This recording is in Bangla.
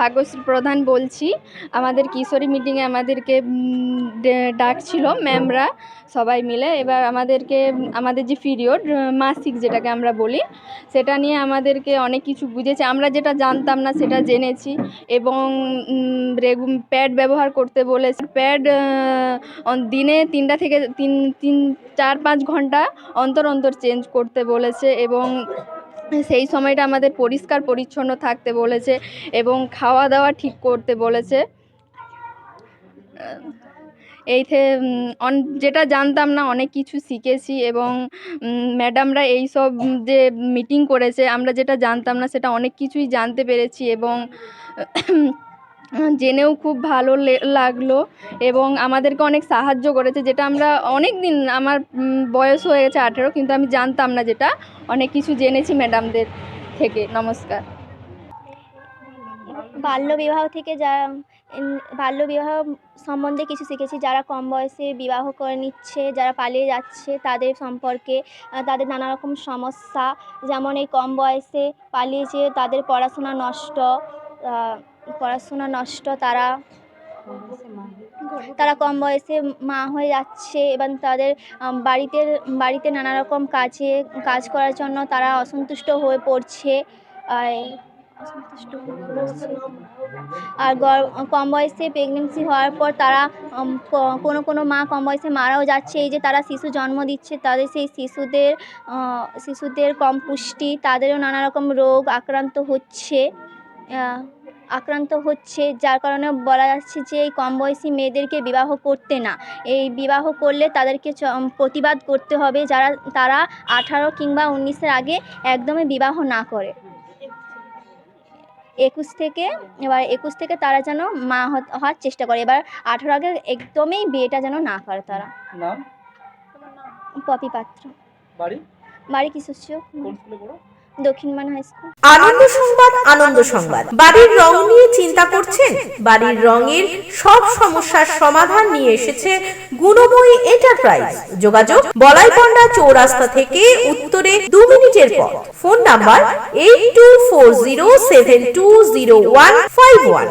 ভাগ্যশ্রী প্রধান বলছি। আমাদের কিশোরী মিটিংয়ে আমাদেরকে ডাকছিল ম্যামরা সবাই মিলে। এবার আমাদেরকে, আমাদের যে পিরিয়ড মাসিক যেটাকে আমরা বলি, সেটা নিয়ে আমাদেরকে অনেক কিছু বুঝেছে। আমরা যেটা জানতাম না সেটা জেনেছি এবং রেগু প্যাড ব্যবহার করতে বলেছে। প্যাড দিনে তিনটা থেকে তিন তিন, চার, পাঁচ ঘণ্টা অন্তর অন্তর চেঞ্জ করতে বলেছে এবং সেই সময়টা আমাদের পরিষ্কার পরিচ্ছন্ন থাকতে বলেছে এবং খাওয়া দাওয়া ঠিক করতে বলেছে। এইতে যেটা জানতাম না, অনেক কিছু শিখেছি এবং ম্যাডামরা এই সব যে মিটিং করেছে, আমরা যেটা জানতাম না, সেটা অনেক কিছুই জানতে পেরেছি এবং জেনেও খুব ভালো লাগল এবং আমাদেরকে অনেক সাহায্য করেছে, যেটা আমরা অনেক দিন আমার বয়স হয়ে গেছে আঠেরো, কিন্তু আমি জানতাম না যেটা। অনেক কিছু জেনেছি ম্যাডামদের থেকে, নমস্কার। বাল্যবিবাহ থেকে যারা বাল্যবিবাহ সম্বন্ধে কিছু শিখেছি, যারা কম বয়সে বিবাহ করে নিচ্ছে, যারা পালিয়ে যাচ্ছে, তাদের সম্পর্কে তাদের নানা রকম সমস্যা, যেমন এই কম বয়সে পালিয়ে যেয়ে তাদের পড়াশোনা নষ্ট পড়াশোনা নষ্ট, তারা তারা কম বয়সে মা হয়ে যাচ্ছে এবং তাদের বাড়িতে বাড়িতে নানা রকম কাজে, কাজ করার জন্য তারা অসন্তুষ্ট হয়ে পড়ছে। আর কম বয়সে প্রেগনেন্সি হওয়ার পর তারা কোনো কোনো মা কম বয়সে মারাও যাচ্ছে। এই যে তারা শিশু জন্ম দিচ্ছে, তাদের সেই শিশুদের শিশুদের কম পুষ্টি, তাদেরও নানা রকম রোগ আক্রান্ত হচ্ছে। আক্রান্ত হচ্ছে যার কারণে বলা যাচ্ছে যে এই কম বয়সী মেয়েদেরকে বিবাহ করতে না। এই বিবাহ করলে তাদেরকে প্রতিবাদ করতে হবে যারা তারা আঠারো কিংবা উনিশের আগে একদমই বিবাহ না করে। একুশ থেকে এবার একুশ থেকে তারা যেন মা হওয়ার চেষ্টা করে। এবার আঠারো আগে একদমই বিয়েটা যেন না করে তারা। পপি পাত্র। বাড়ি? বাড়ি কিশোর আনন্দ সংবাদ আনন্দ সংবাদ। বাড়ির রং নিয়ে চিন্তা করছেন? বাড়ির রঙের সব সমস্যার সমাধান নিয়ে এসেছে গুণময়ী এন্টারপ্রাইজ যোগাযোগ বলাইপন্ডা চৌরাস্তা থেকে উত্তরে দু মিনিটের পর phone number eight two four zero seven two zero one five one